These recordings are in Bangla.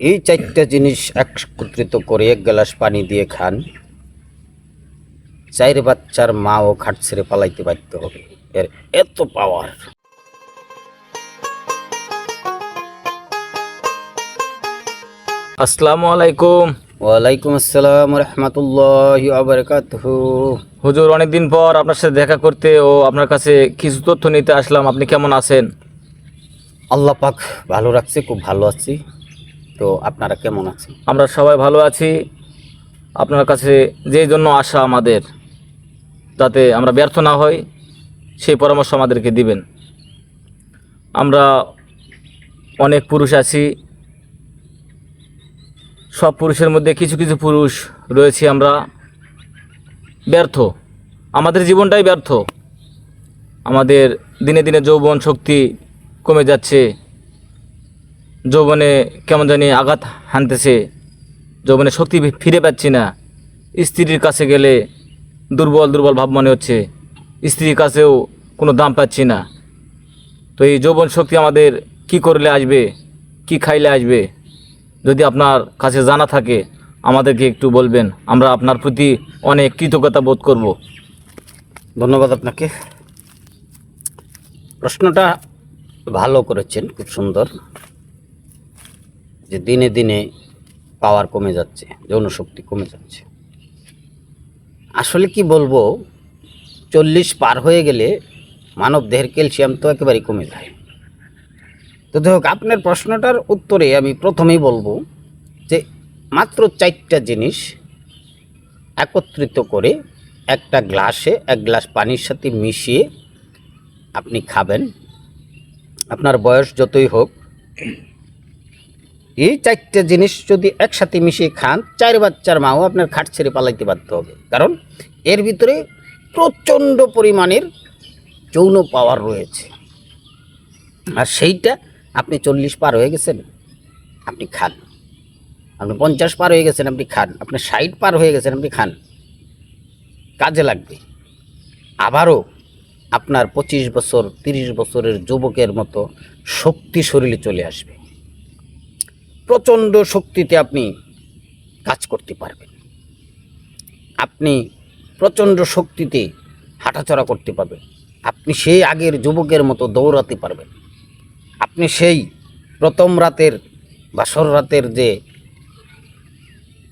এই চারটা জিনিস একত্রিত করে এক গ্লাস পানি দিয়ে খান। চাইরে বাচ্চার মা ও খাট ছেড়ে পালাইতে বাধ্য হবে। এর এত পাওয়ার আসসালামু আলাইকুম। ওয়ালাইকুম আসসালাম রহমতুল্লাহ আবরকাতহু হুজুর অনেকদিন পর আপনার সাথে দেখা করতে ও আপনার কাছে কিছু তথ্য নিতে আসলাম। আপনি কেমন আছেন? আল্লাহ পাক ভালো রাখছে খুব ভালো আছি। তো আপনারা কেমন আছেন? আমরা সবাই ভালো আছি। আপনার কাছে যে জন্য আসা আমাদের, যাতে আমরা ব্যর্থ না হই, সেই পরামর্শ আমাদেরকে দিবেন। আমরা অনেক পুরুষ আছি। সব পুরুষের মধ্যে কিছু কিছু পুরুষ রয়েছি আমরা। ব্যর্থ। আমাদের জীবনটাই ব্যর্থ। আমাদের দিনে দিনে যৌবন শক্তি কমে যাচ্ছে। যৌবনে কেমন জানি আঘাত হানতেছে, যৌবনে শক্তি ফিরে পাচ্ছি না। স্ত্রীর কাছে গেলে দুর্বল দুর্বল ভাব মনে হচ্ছে। স্ত্রীর কাছেও কোনো দাম পাচ্ছি না। তো এই যৌবন শক্তি আমাদের কি করলে আসবে, কি খাইলে আসবে? যদি আপনার কাছে জানা থাকে, আমাদেরকে একটু বলবেন। আমরা আপনার প্রতি অনেক কৃতজ্ঞতা বোধ করব। ধন্যবাদ আপনাকে। প্রশ্নটা ভালো করেছেন, খুব সুন্দর। যে দিনে দিনে পাওয়ার কমে যাচ্ছে যৌন শক্তি কমে যাচ্ছে। আসলে কি বলব, চল্লিশ পার হয়ে গেলে মানব দেহের ক্যালসিয়াম তো একেবারেই কমে যায়। তো যাই হোক, আপনার প্রশ্নটার উত্তরে আমি প্রথমেই বলব যে মাত্র চারটা জিনিস একত্রিত করে একটা গ্লাসে, এক গ্লাস পানির সাথে মিশিয়ে আপনি খাবেন। আপনার বয়স যতই হোক এই চারটে জিনিস যদি একসাথে মিশিয়ে খান, চার বাচ্চার মাও আপনার খাট ছেড়ে পালাইতে বাধ্য হবে। কারণ এর ভিতরে প্রচণ্ড পরিমাণের যৌন পাওয়ার রয়েছে। আর সেইটা আপনি চল্লিশ পার হয়ে গেছেন, আপনি খান। আপনি পঞ্চাশ পার হয়ে গেছেন, আপনি খান। আপনি ষাট পার হয়ে গেছেন, আপনি খান। কাজে লাগবে। আবারও আপনার পঁচিশ বছর, তিরিশ বছরের যুবকের মতো শক্তি শরীরে চলে আসবে। প্রচণ্ড শক্তিতে আপনি কাজ করতে পারবেন। আপনি প্রচণ্ড শক্তিতে হাঁটাচলা করতে পারবেন। আপনি সেই আগের যুবকের মতো দৌড়াতে পারবেন। আপনি সেই প্রথম রাতের বাসর রাতের যে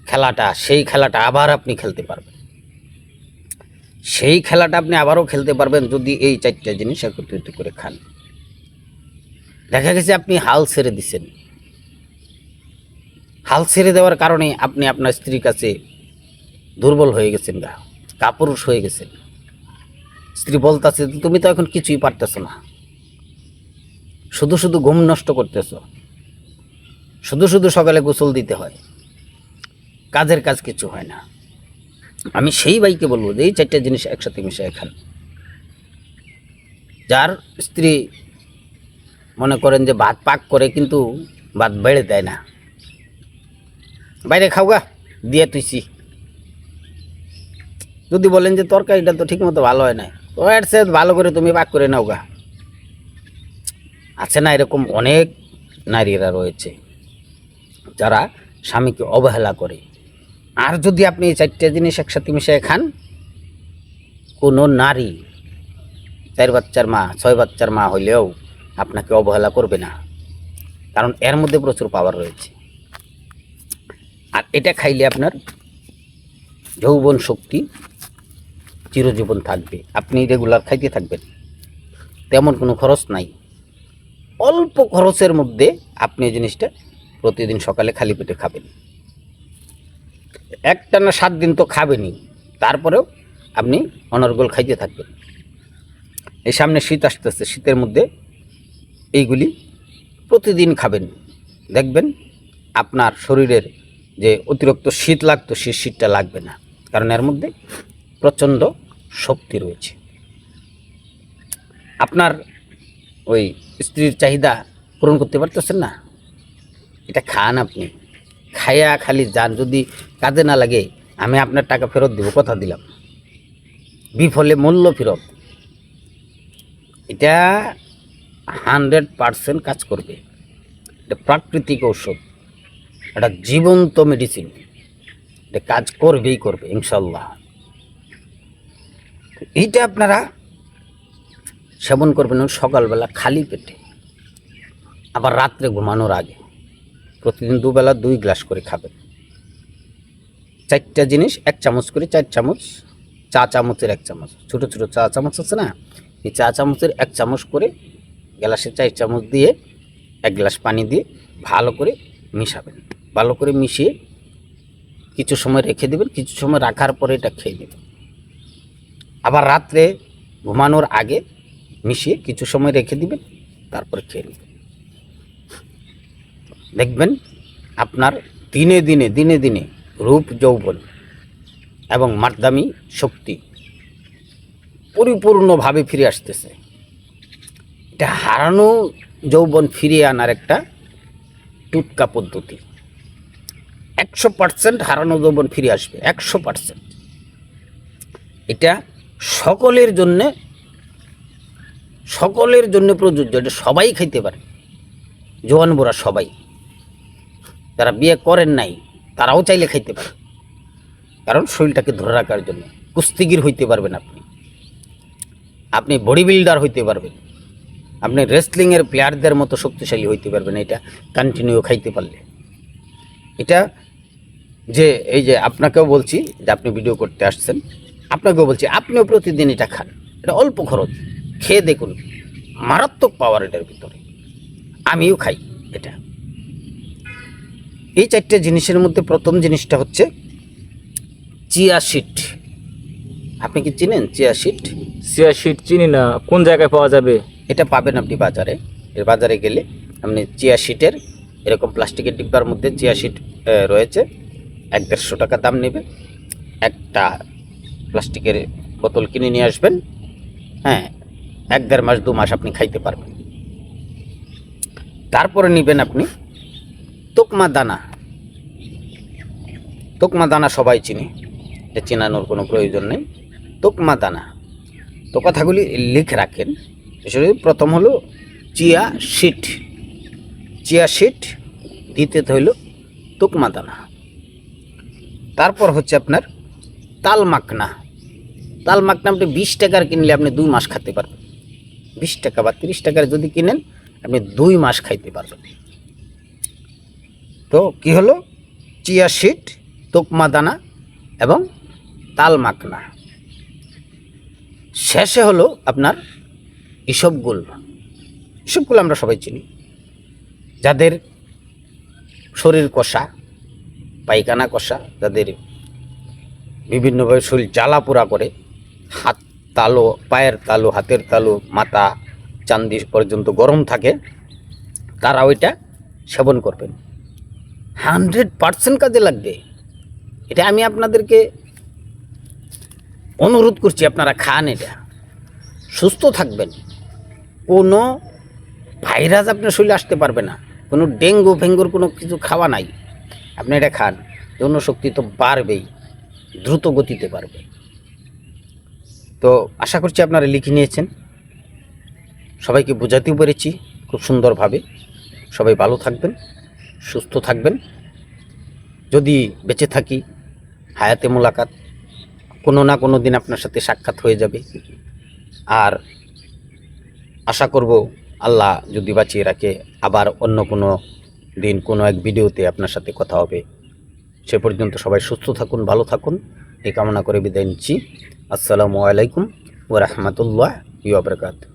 খেলাটা, সেই খেলাটা আবার আপনি খেলতে পারবেন। সেই খেলাটা আপনি আবারও খেলতে পারবেন যদি এই চারটা জিনিস একত্রিত করে খান। দেখা গেছে আপনি হাল ছেড়ে দিছেন। হাল ছেড়ে দেওয়ার কারণে আপনি আপনার স্ত্রীর কাছে দুর্বল হয়ে গেছেন গা, কাপুরুষ হয়ে গেছেন। স্ত্রী বলতেছে, তুমি তো এখন কিছুই পারতেছো না। শুধু শুধু ঘুম নষ্ট করতেছ। শুধু শুধু সকালে গোসল দিতে হয়। কাজের কাজ কিছু হয় না। আমি সেই বাইকে বলব, যে এই চারটে জিনিস একসাথে মিশে খান। যার স্ত্রী মনে করেন যে ভাত পাক করে কিন্তু ভাত বেড়ে দেয় না। বাইরে খাও গা, দিয়ে তুইছি। যদি বলেন যে তরকারিটা তো ঠিক মতো ভালো হয় না এর সে ভালো করে তুমি পাক করে নাও গা। আছে না এরকম অনেক নারীরা রয়েছে, যারা স্বামীকে অবহেলা করে। আর যদি আপনি এই চারটে জিনিস একসাথে মিশিয়ে খান, কোনো নারী চার বাচ্চার মা, ছয় বাচ্চার মা হইলেও আপনাকে অবহেলা করবে না, কারণ এর মধ্যে প্রচুর পাওয়ার রয়েছে। আর এটা খাইলে আপনার যৌবন শক্তি চিরজীবন থাকবে। আপনি রেগুলার খাইতে থাকবেন। তেমন কোনো খরচ নাই। অল্প খরচের মধ্যে আপনি এই জিনিসটা প্রতিদিন সকালে খালি পেটে খাবেন। একটা না সাত দিন তো খাবেনই। তারপরেও আপনি অনর্গল খাইতে থাকবেন। এই সামনে শীত আসতেছে, শীতের মধ্যে এইগুলি প্রতিদিন খাবেন। দেখবেন আপনার শরীরের যে অতিরিক্ত শীত লাগতো, সেই শীতটা লাগবে না। কারণ এর মধ্যে প্রচণ্ড শক্তি রয়েছে। আপনার ওই স্ত্রীর চাহিদা পূরণ করতে পারতেছেন না? এটা খান আপনি। খায়া খালি যান, যদি কাজে না লাগে, আমি আপনার টাকা ফেরত দেবো, কথা দিলাম। বিফলে মূল্য ফেরত। এটা হান্ড্রেড পারসেন্ট কাজ করবে। এটা প্রাকৃতিক ঔষধ। এটা জীবন্ত মেডিসিন এটা কাজ করবেই করবে ইনশাল্লাহ এইটা আপনারা সেবন করবেন সকালবেলা খালি পেটে, আবার রাত্রে ঘুমানোর আগে। প্রতিদিন দুবেলা দুই গ্লাস করে খাবেন। চারটা জিনিস, এক চামচ করে চার চামচ, চা চামচের এক চামচ। ছোটো ছোটো চা চামচ আছে না? এই চা চামচের এক চামচ করে গ্লাসে চার চামচ দিয়ে, এক গ্লাস পানি দিয়ে ভালো করে মিশাবেন। ভালো করে মিশিয়ে কিছু সময় রেখে দেবেন, কিছু সময় রাখার পরে এটা খেয়ে দেবেন আবার রাত্রে ঘুমানোর আগে মিশিয়ে কিছু সময় রেখে দিবেন, তারপরে খেয়ে নেবেন। দেখবেন আপনার দিনে দিনে দিনে দিনে রূপ যৌবন এবং মার্দামি শক্তি পরিপূর্ণভাবে ফিরে আসতেছে। এটা হারানো যৌবন ফিরিয়ে আনার একটা টুটকা পদ্ধতি। একশো পার্সেন্ট হারানো যৌবন ফিরে আসবে, একশো পার্সেন্ট। এটা সকলের জন্যে, সকলের জন্য প্রযোজ্য, এটা সবাই খাইতে পারে। জোয়ান বুড়া সবাই। যারা বিয়ে করেন নাই, তারাও চাইলে খাইতে পারে। কারণ শরীরটাকে ধরে রাখার জন্য, কুস্তিগির হইতে পারবেন আপনি। আপনি বডি বিল্ডার হইতে পারবেন। আপনি রেসলিংয়ের প্লেয়ারদের মতো শক্তিশালী হইতে পারবেন, এটা কন্টিনিউ খাইতে পারলে। এটা যে এই যে আপনাকেও বলছি যে আপনি ভিডিও করতে আসছেন আপনাকেও বলছি আপনিও প্রতিদিন এটা খান। এটা অল্প খরচ। খেয়ে দেখুন মারাত্মক পাওয়ার এটার ভিতরে। আমিও খাই এটা। এই চারটে জিনিসের মধ্যে প্রথম জিনিসটা হচ্ছে চিয়া সিট আপনি কি চিনেন চিয়া সিট চিয়া শিট চিনি না। কোন জায়গায় পাওয়া যাবে? এটা পাবেন আপনি বাজারে। এর বাজারে গেলে আপনি চিয়া শিটের এরকম প্লাস্টিকের ডিব্বার মধ্যে চিয়া শিট রয়েছে। এক দেড়শো টাকা দাম নেবে একটা প্লাস্টিকের বোতল কিনে নিয়ে আসবেন। হ্যাঁ এক দেড় মাস, দু মাস আপনি খাইতে পারবেন। তারপরে নেবেন আপনি তোকমা দানা। তোকমা দানা সবাই চিনি এটা চেনানোর কোনো প্রয়োজন নেই। তোকমা দানা। তো কথাগুলি লিখে রাখেন। প্রথম হলো চিয়া শিট। চিয়া শিট, দ্বিতীয়ত হইল তোকমা দানা। তারপর হচ্ছে আপনার তাল মাকনা তাল মাকনা আপনি বিশ টাকার কিনলে আপনি দুই মাস খেতে পারবেন। বিশ টাকা বা তিরিশ টাকার যদি কিনেন, আপনি দুই মাস খাইতে পারবেন। তো কি হলো? চিয়া শিট তোকমা দানা এবং তাল মাকনা শেষে হলো আপনার ইসবগুল ইসবগুল আমরা সবাই চিনি। যাদের শরীর কষা পায়খানা কষা যাদের বিভিন্নভাবে শরীর জ্বালা পোড়া করে। হাত তালো, পায়ের তালু, হাতের তালু, মাথা, চান্দি পর্যন্ত গরম থাকে। তারা ওইটা সেবন করবেন। হান্ড্রেড পার্সেন্ট কাজে লাগবে। এটা আমি আপনাদেরকে অনুরোধ করছি, আপনারা খান এটা। সুস্থ থাকবেন। কোনো ভাইরাস আপনার শরীরে আসতে পারবে না। কোনো ডেঙ্গু, ফেঙ্গুর কোনো কিছু খাওয়া নাই। আপনি এটা খান যৌন শক্তি তো বাড়বেই, দ্রুত গতিতে বাড়বে। তো আশা করছি আপনারা লিখে নিয়েছেন। সবাইকে বোঝাতেও পেরেছি খুব সুন্দরভাবে। সবাই ভালো থাকবেন, সুস্থ থাকবেন। যদি বেঁচে থাকি, হায়াতে মোলাকাত, কোনো না কোনো দিন আপনার সাথে সাক্ষাৎ হয়ে যাবে। আর আশা করব আল্লাহ যদি বাঁচিয়ে রাখে, আবার অন্য কোনো দিন কোনো এক ভিডিওতে আপনার সাথে কথা হবে। সে পর্যন্ত সবাই সুস্থ থাকুন, ভালো থাকুন। এই কামনা করে বিদায় নিচ্ছি। আসসালামু আলাইকুম ও রহমতুল্লাহ ইবরকাত